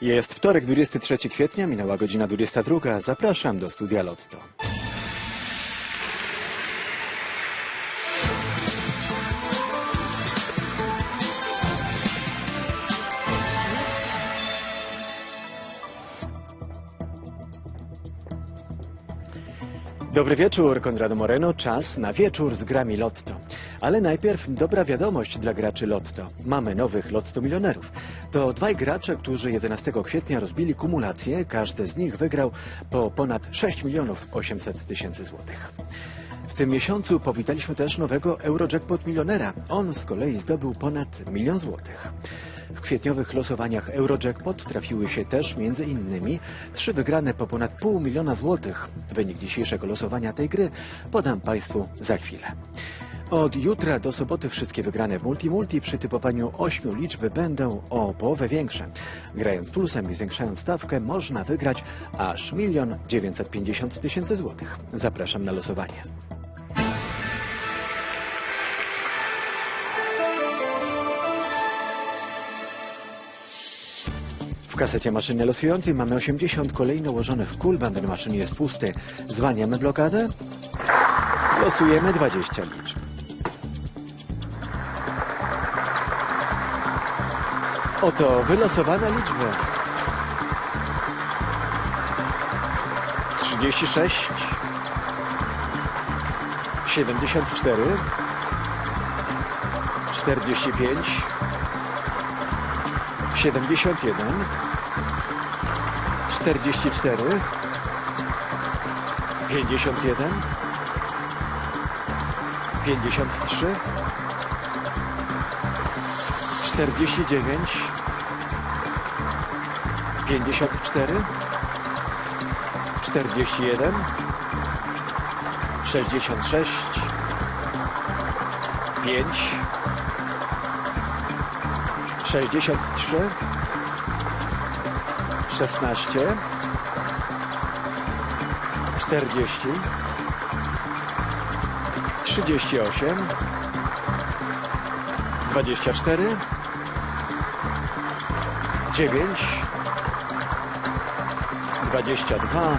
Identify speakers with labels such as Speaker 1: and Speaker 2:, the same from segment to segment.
Speaker 1: Jest wtorek, 23 kwietnia, minęła godzina 22. Zapraszam do studia Lotto. Dobry wieczór, Konrado Moreno. Czas na wieczór z grami Lotto. Ale najpierw dobra wiadomość dla graczy Lotto. Mamy nowych Lotto milionerów. To dwaj gracze, którzy 11 kwietnia rozbili kumulację. Każdy z nich wygrał po ponad 6 milionów 800 tysięcy złotych. W tym miesiącu powitaliśmy też nowego Eurojackpot milionera. On z kolei zdobył ponad milion złotych. W kwietniowych losowaniach Eurojackpot trafiły się też między innymi trzy wygrane po ponad pół miliona złotych. Wynik dzisiejszego losowania tej gry podam Państwu za chwilę. Od jutra do soboty wszystkie wygrane w Multi-Multi przy typowaniu ośmiu liczby będą o połowę większe. Grając plusem i zwiększając stawkę można wygrać aż milion dziewięćset pięćdziesiąt tysięcy złotych. Zapraszam na losowanie. W kasecie maszyny losującej mamy 80 kolejno ułożonych kul. Bęben maszyny jest pusty. Zwalniamy blokadę. Losujemy 20 liczb. Oto wylosowane liczby. 36 74 45 71 44 51 53 49 54 41 66 5 63 16 40 38 24 9 22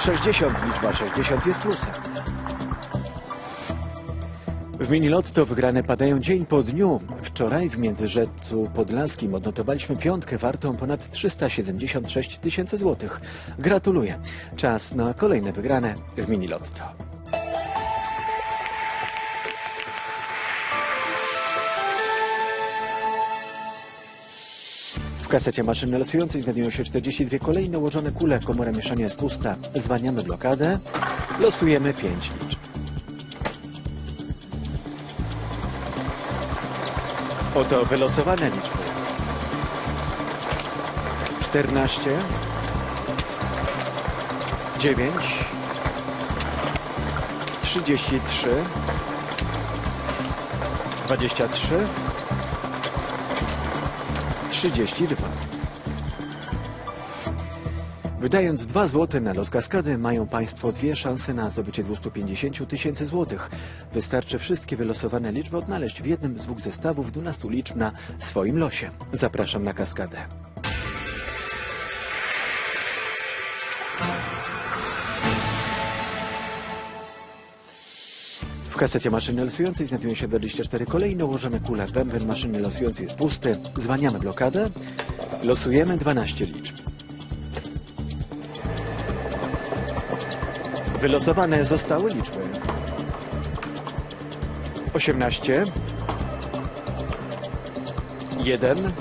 Speaker 1: 60 liczba 60 jest plusem. W Minilotto wygrane padają dzień po dniu. Wczoraj w Międzyrzeczu Podlaskim odnotowaliśmy piątkę wartą ponad 376 tysięcy złotych. Gratuluję. Czas na kolejne wygrane w Minilotto. Kasecie maszyny losującej znajdują się 42 kolejne ułożone kule. Komora mieszania jest pusta. Zwalniamy blokadę. Losujemy 5 liczb. Oto wylosowane liczby. 14 9 33 23 32 Wydając 2 zł na los kaskady, mają Państwo dwie szanse na zdobycie 250 tysięcy złotych. Wystarczy wszystkie wylosowane liczby odnaleźć w jednym z dwóch zestawów 12 liczb na swoim losie. Zapraszam na kaskadę. Kasecie maszyny losującej znajdują się 24 kolejne ułożone kule. Bęben maszyny losującej jest pusty. Zwalniamy blokadę. Losujemy 12 liczb. Wylosowane zostały liczby 18 1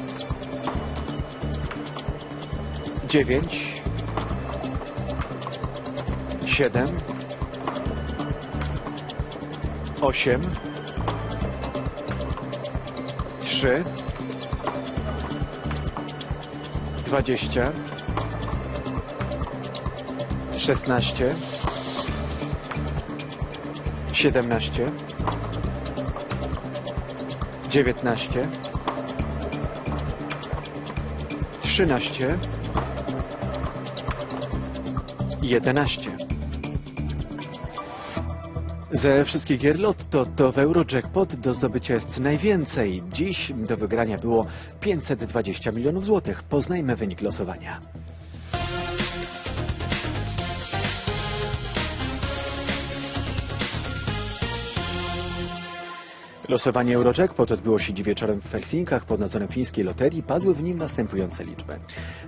Speaker 1: 9 7 8 3 20 16 17 19 13 11 Ze wszystkich gier Lotto to w Eurojackpot do zdobycia jest najwięcej. Dziś do wygrania było 520 milionów złotych. Poznajmy wynik losowania. Losowanie Eurojackpot odbyło się dziś wieczorem w Helsinkach pod nadzorem fińskiej loterii. Padły w nim następujące liczby.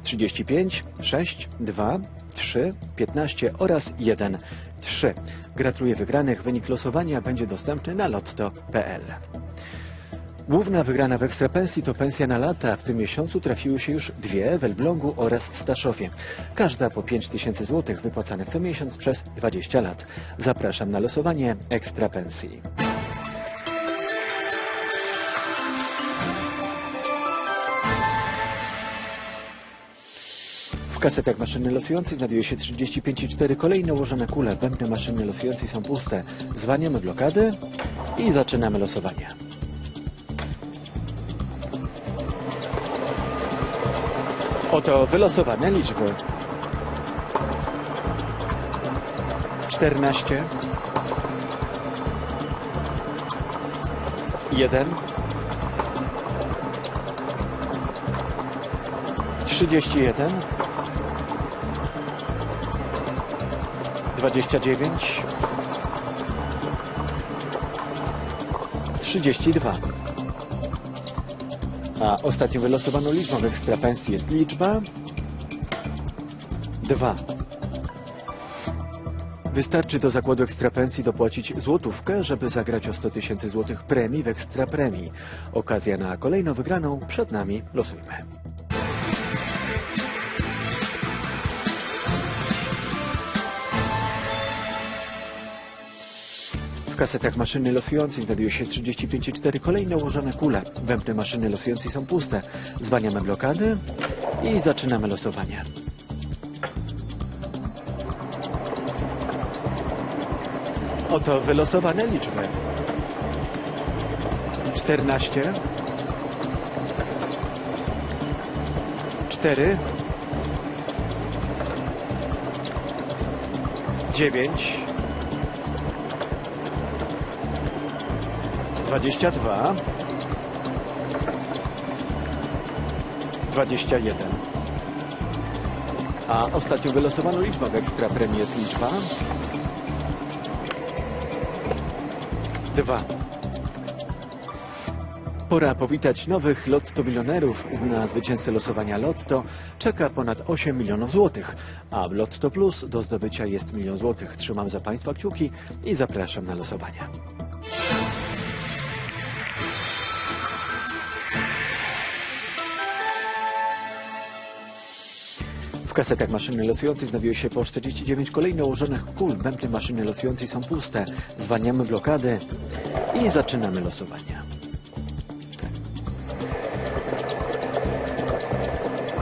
Speaker 1: 35, 6, 2, 3, 15 oraz 1, 3. Gratuluję wygranych. Wynik losowania będzie dostępny na lotto.pl. Główna wygrana w ekstrapensji to pensja na lata. W tym miesiącu trafiły się już dwie w Elblągu oraz Staszowie. Każda po 5 tysięcy złotych wypłacanych co miesiąc przez 20 lat. Zapraszam na losowanie ekstrapensji. Kasetach maszyny losującej znajduje się 35,4 kolejne ułożone kule. Bębny maszyny losującej są puste. Zwaniamy blokady i zaczynamy losowanie. Oto wylosowane liczby. 14 1 31 29 32 A ostatnią wylosowaną liczbą w ekstrapensji jest liczba 2 Wystarczy do zakładu ekstrapensji dopłacić złotówkę, żeby zagrać o 100 tysięcy złotych premii w ekstra premii. Okazja na kolejną wygraną przed nami. Losujmy. Kasetach maszyny losującej znajduje się 35,4 kolejne ułożone kule. Bębny maszyny losującej są puste. Zwaniamy blokady i zaczynamy losowanie. Oto wylosowane liczby. 14 4 9 22 21 A ostatnią wylosowaną liczbą w ekstra premii jest liczba 2 Pora powitać nowych Lotto milionerów. Na zwycięzcę losowania Lotto czeka ponad 8 milionów złotych, a w Lotto Plus do zdobycia jest milion złotych. Trzymam za Państwa kciuki i zapraszam na losowania. W kasetach maszyny losującej znajduje się po 49 kolejno ułożonych kul. Bębny maszyny losującej są puste. Zwalniamy blokady i zaczynamy losowania.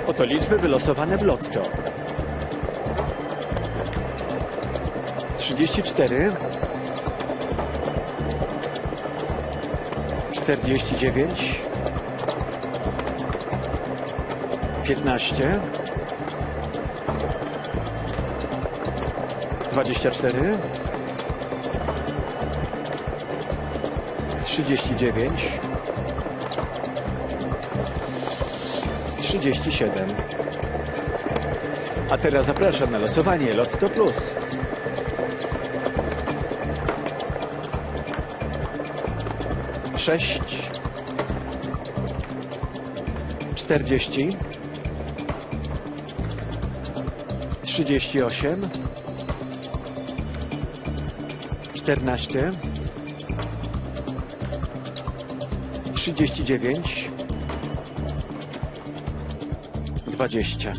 Speaker 1: Oto liczby wylosowane w lotto. 34 49 15 24 39 37 A teraz zapraszam na losowanie Lotto Plus. Sześć czterdzieści trzydzieści osiem czternaście trzydzieści dziewięć dwadzieścia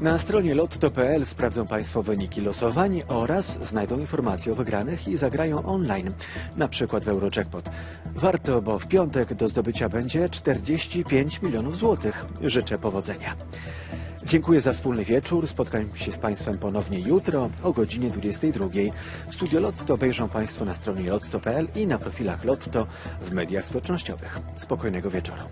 Speaker 1: Na stronie lotto.pl sprawdzą Państwo wyniki losowań oraz znajdą informacje o wygranych i zagrają online, na przykład w Eurojackpot. Warto, bo w piątek do zdobycia będzie 45 milionów złotych. Życzę powodzenia. Dziękuję za wspólny wieczór. Spotkam się z Państwem ponownie jutro o godzinie 22. Studio Lotto obejrzą Państwo na stronie lotto.pl i na profilach Lotto w mediach społecznościowych. Spokojnego wieczoru.